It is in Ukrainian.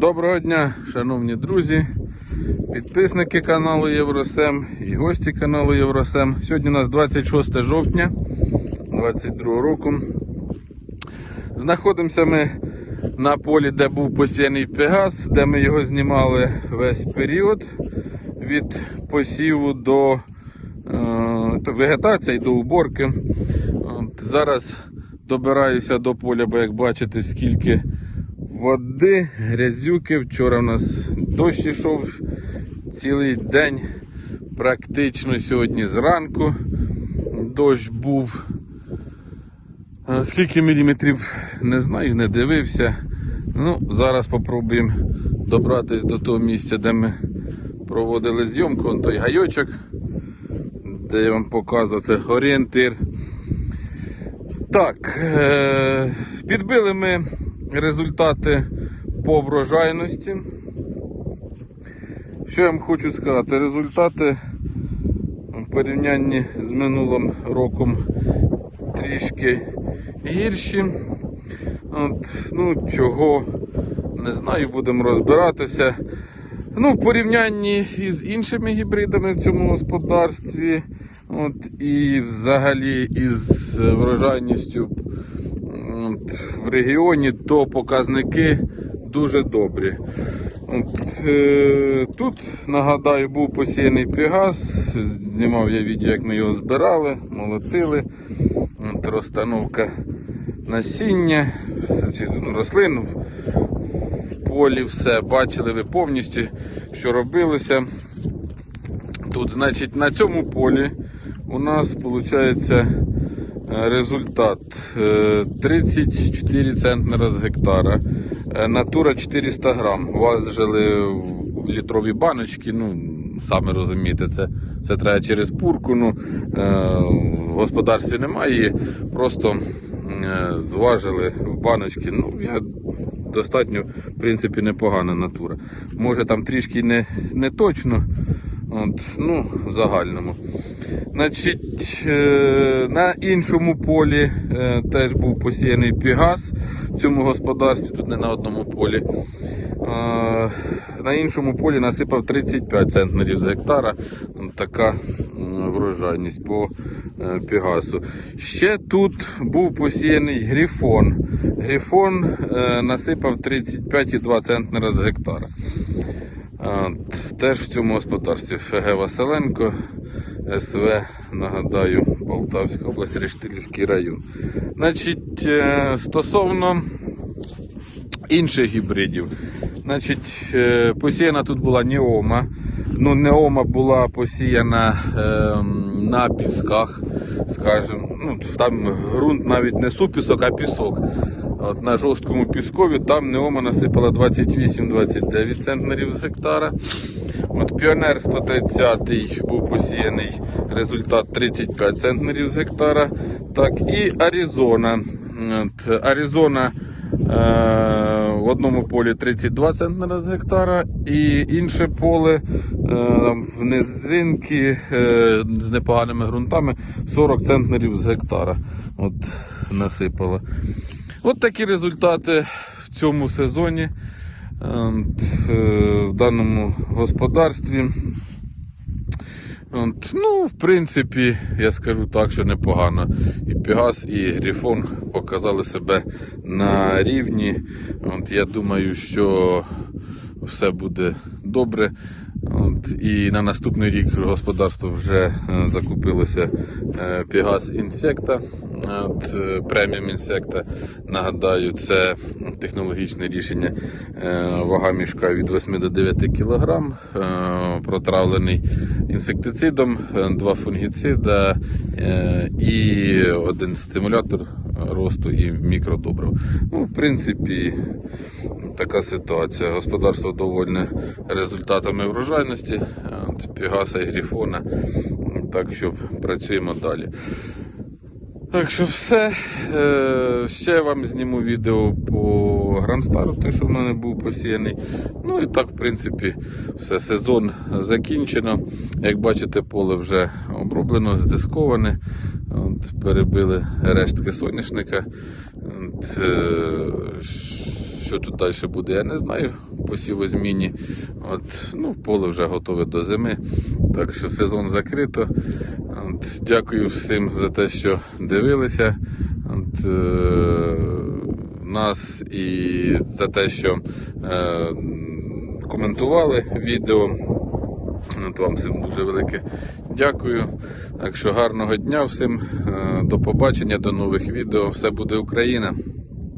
Доброго дня, шановні друзі, підписники каналу Євросем і гості каналу Євросем. Сьогодні у нас 26 жовтня 2022 року. Знаходимося ми на полі, де був посіяний пегас, де ми його знімали весь період від посіву до е, вегетації до уборки. От, зараз добираюся до поля, бо як бачите, скільки води, грязюки. Вчора в нас дощ ішов цілий день, практично сьогодні зранку. Дощ був. Е, Скільки міліметрів не знаю, не дивився. Ну, зараз спробуємо добратися до того місця, де ми проводили зйомку. Вон той гайочок, де я вам показував, це орієнтир. Так, е- підбили ми результати по врожайності. Що я вам хочу сказати? Результати в порівнянні з минулим роком трішки гірші. От, ну, чого не знаю, будемо розбиратися. Ну, в порівнянні із іншими гібридами в цьому господарстві, от, і взагалі із врожайністю в регіоні, то показники дуже добрі. Е, тут, нагадаю, був посіяний пегас, знімав я відео, як ми його збирали, молотили. От, розстановка насіння, рослин в полі, все бачили ви повністю, що робилося. Тут, значить, на цьому полі у нас виходить результат е, 34 центнера з гектара. Е, Натура 400 грам. Важили в літрові баночки, ну, самі розумієте, це, це треба через пурку. Ну, е, в господарстві немає, просто е, зважили в баночки. Ну, я достатньо, в принципі, непогана натура. Може там трішки не, не точно, от, ну, в загальному. Значить, е, на іншому полі е, теж був посіяний пігас в цьому господарстві, тут не на одному полі. Е, На іншому полі насипав 35 центнерів з гектара. Така врожайність по пігасу. Ще тут був посіяний грифон. Грифон насипав 35,2 центнера з гектара. Теж в цьому господарстві ФГ Василенко, СВ, нагадаю, Полтавська область, Рештилівський район. Значить, е, стосовно інших гібридів, значить, е, посіяна тут була Неома. Ну, Неома була посіяна е, на пісках, скажімо. Ну, там ґрунт навіть не супісок, а пісок. От на жорсткому піскові там Неома насипала 28-29 центнерів з гектара. От Піонер 130 був посіяний результат 35 центнерів з гектара. Так, і Аризона. От, Аризона е, в одному полі 32 центнера з гектара, і інше поле е, в низинки е, з непоганими ґрунтами 40 центнерів з гектара. От насипала. От такі результати в цьому сезоні е, в даному господарстві. Ну, в принципі, я скажу так, що непогано. І Пегас, і Грифон показали себе на рівні. Я думаю, що все буде добре. От, і на наступний рік господарство вже е, закупилося е, Пегас інсекта, от, е, преміум інсекта. Нагадаю, це технологічне рішення. Вага мішка від 8 до 9 кг, протравлений інсектицидом, два фунгіцида і один стимулятор росту і мікродобрив. Ну, в принципі, така ситуація. Господарство довольне результатами врожайності, пігаса і гріфона. Так що працюємо далі. Так що все. Е, ще вам зніму відео по Грандстару, той, що в мене був посіяний. Ну і так, в принципі, все, сезон закінчено. Як бачите, поле вже оброблено, здисковане. От, перебили рештки соняшника. От, е, що тут далі буде, я не знаю. Посів зміні. От, ну, поле вже готове до зими. Так що сезон закрито. От, дякую всім за те, що дивилися. От, е, нас і за те, що е, коментували відео. От вам всім дуже велике дякую. Так що гарного дня всім. е, До побачення, до нових відео. Все буде Україна.